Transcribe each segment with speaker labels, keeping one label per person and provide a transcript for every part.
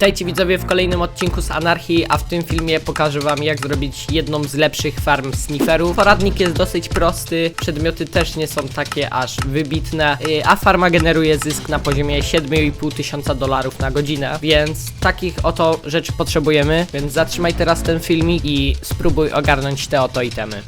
Speaker 1: Witajcie widzowie w kolejnym odcinku z Anarchii, a w tym filmie pokażę wam jak zrobić jedną z lepszych farm snifferów. Poradnik jest dosyć prosty, przedmioty też nie są takie aż wybitne, yy, a farma generuje zysk na poziomie 7,5 tysiąca dolarów na godzinę, więc takich oto rzeczy potrzebujemy, więc zatrzymaj teraz ten filmik i spróbuj ogarnąć te oto itemy.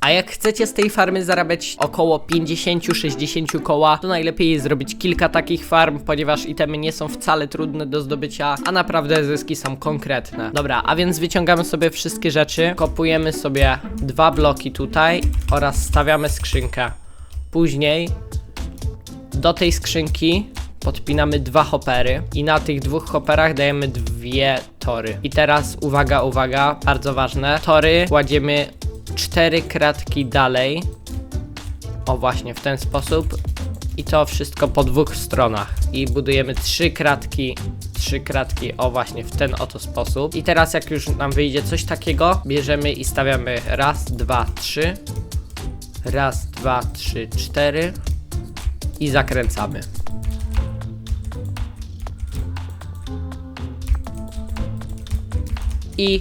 Speaker 1: A jak chcecie z tej farmy zarabiać około 50-60 koła, to najlepiej zrobić kilka takich farm, ponieważ itemy nie są wcale trudne do zdobycia, a naprawdę zyski są konkretne. Dobra, a więc wyciągamy sobie wszystkie rzeczy, kopujemy sobie dwa bloki tutaj oraz stawiamy skrzynkę. Później do tej skrzynki podpinamy dwa hopery i na tych dwóch hoperach dajemy dwie tory. I teraz uwaga, uwaga, bardzo ważne. Tory kładziemy cztery kratki dalej. O właśnie, w ten sposób. I to wszystko po dwóch stronach. I budujemy trzy kratki, trzy kratki, o właśnie, w ten oto sposób. I teraz jak już nam wyjdzie coś takiego, bierzemy i stawiamy raz, dwa, trzy. Raz, dwa, trzy, cztery. I zakręcamy. I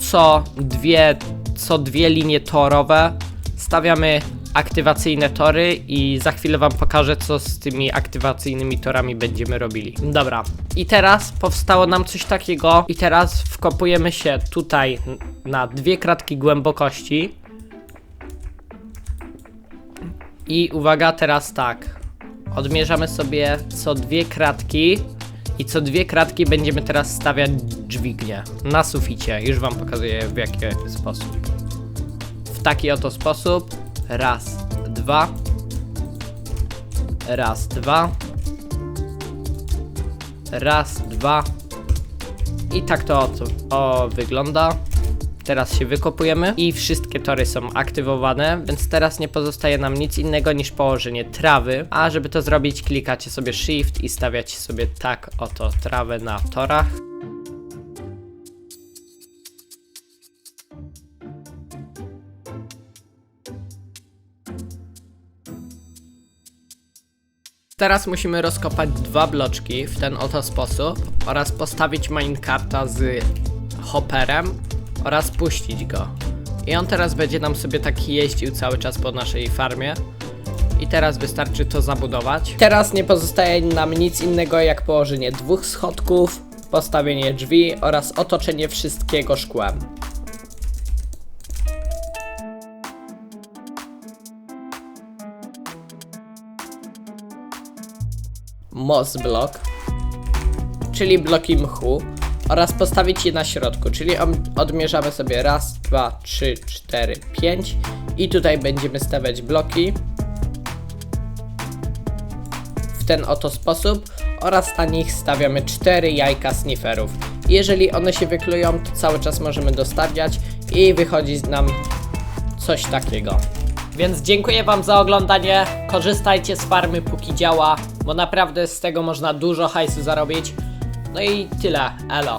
Speaker 1: co dwie, co dwie linie torowe stawiamy aktywacyjne tory i za chwilę wam pokażę co z tymi aktywacyjnymi torami będziemy robili. Dobra. I teraz powstało nam coś takiego i teraz wkopujemy się tutaj na dwie kratki głębokości. I uwaga, teraz tak. Odmierzamy sobie co dwie kratki i co dwie kratki będziemy teraz stawiać dźwignię na suficie. Już wam pokazuję w jaki sposób. W taki oto sposób. Raz, dwa. Raz, dwa. Raz, dwa. I tak to oto o, wygląda. Teraz się wykopujemy i wszystkie tory są aktywowane, więc teraz nie pozostaje nam nic innego niż położenie trawy. A żeby to zrobić, klikacie sobie Shift i stawiacie sobie tak oto trawę na torach. Teraz musimy rozkopać dwa bloczki w ten oto sposób oraz postawić minecarta z hopperem oraz puścić go. I on teraz będzie nam sobie tak jeździł cały czas po naszej farmie. I teraz wystarczy to zabudować. Teraz nie pozostaje nam nic innego jak położenie dwóch schodków, postawienie drzwi oraz otoczenie wszystkiego szkłem. moss block, czyli bloki mchu oraz postawić je na środku, czyli odmierzamy sobie raz, dwa, trzy, cztery, pięć i tutaj będziemy stawiać bloki w ten oto sposób oraz na nich stawiamy cztery jajka snifferów. Jeżeli one się wyklują, to cały czas możemy dostawiać i wychodzi nam coś takiego. Więc dziękuję Wam za oglądanie. Korzystajcie z farmy póki działa, bo naprawdę z tego można dużo hajsu zarobić. No i tyle. Elo.